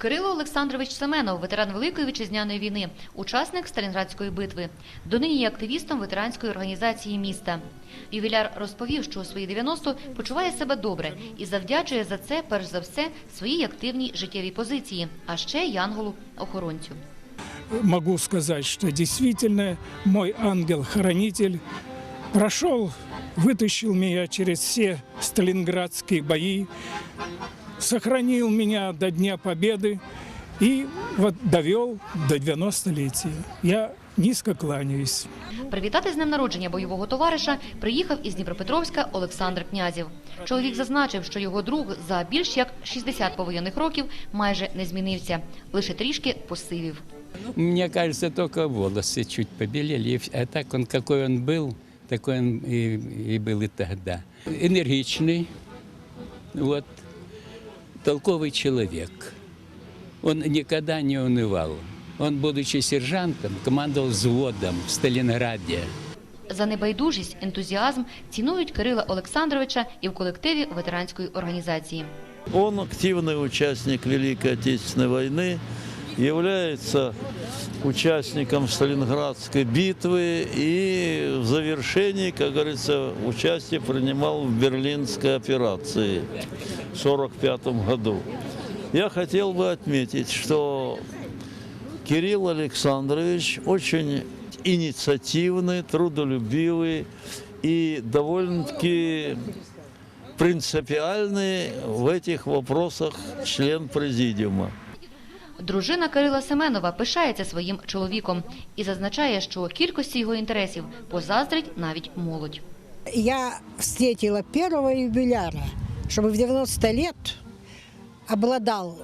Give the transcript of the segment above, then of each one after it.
Кирило Олександрович Семенов, ветеран Великої вітчизняної війни, учасник Сталінградської битви. Донині є активістом ветеранської організації міста. Ювіляр розповів, що у свої 90 почуває себе добре і завдячує за це, перш за все, своїй активній життєвій позиції, а ще янголу-охоронцю. могу сказать, что действительно мой ангел-хранитель прошел, вытащил меня через все сталинградские бои, сохранил меня до Дня Победы и вот довел до 90-летия. Я низко кланяюсь. Привітати з днем народження бойового товариша приїхав із Дніпропетровська Олександр Князів. Чоловік зазначив, що його друг за більш як 60 повоєнних років майже не змінився, лише трішки посивів. Мне кажется, только волосы чуть побелели. и вс- А так он, какой он был, такой он и, и был и тогда. Энергичный, вот, толковый человек. Он никогда не унывал. Он, будучи сержантом, командовал взводом в Сталинграде. За небайдужість, ентузіазм цінують Кирила Олександровича і в колективі ветеранської організації. Он активный участник Великой Отечественной войны, Является участником Сталинградской битвы и в завершении, как говорится, участие принимал в Берлинской операции в 1945 году. Я хотел бы отметить, что Кирилл Александрович очень инициативный, трудолюбивый и довольно-таки принципиальный в этих вопросах член президиума. Дружина Кирила Семенова пишається своїм чоловіком і зазначає, що кількості його інтересів позаздрить навіть молодь. я встретила первого юбиляра, чтобы в 90 лет обладал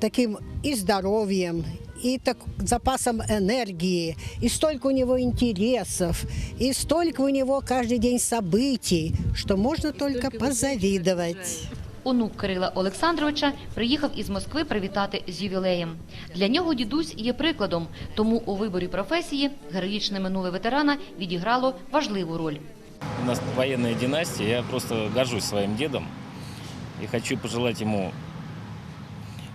таким и здоровьем, и так, запасом энергии, и столько у него интересов, и столько у него каждый день событий, что можно только позавидовать. Онук Кирила Олександровича приїхав із Москви привітати з ювілеєм. Для нього дідусь є прикладом, тому у виборі професії героїчне минуле ветерана відіграло важливу роль. У нас военная династия, я просто горжусь своим дедом и хочу пожелать ему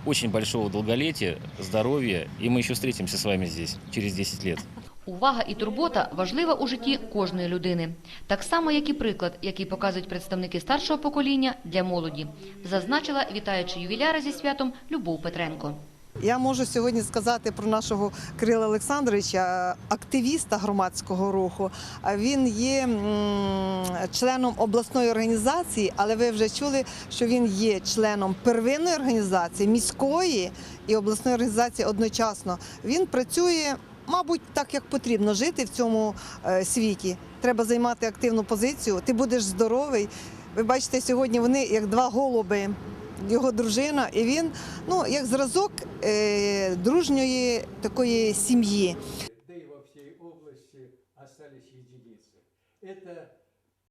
очень большого долголетия, здоровья, и мы еще встретимся с вами здесь через 10 лет. Увага і турбота важлива у житті кожної людини, так само як і приклад, який показують представники старшого покоління для молоді, зазначила вітаючи ювіляра зі святом Любов Петренко. Я можу сьогодні сказати про нашого Кирила Олександровича, активіста громадського руху. Він є членом обласної організації, але ви вже чули, що він є членом первинної організації, міської і обласної організації одночасно. Він працює, мабуть, так як потрібно жити в цьому е, світі. Треба займати активну позицію. Ти будеш здоровий. Ви бачите, сьогодні вони як два голуби його дружина, і він ну як зразок е, дружньої такої сім'ї. и во всей области остались единицы. Это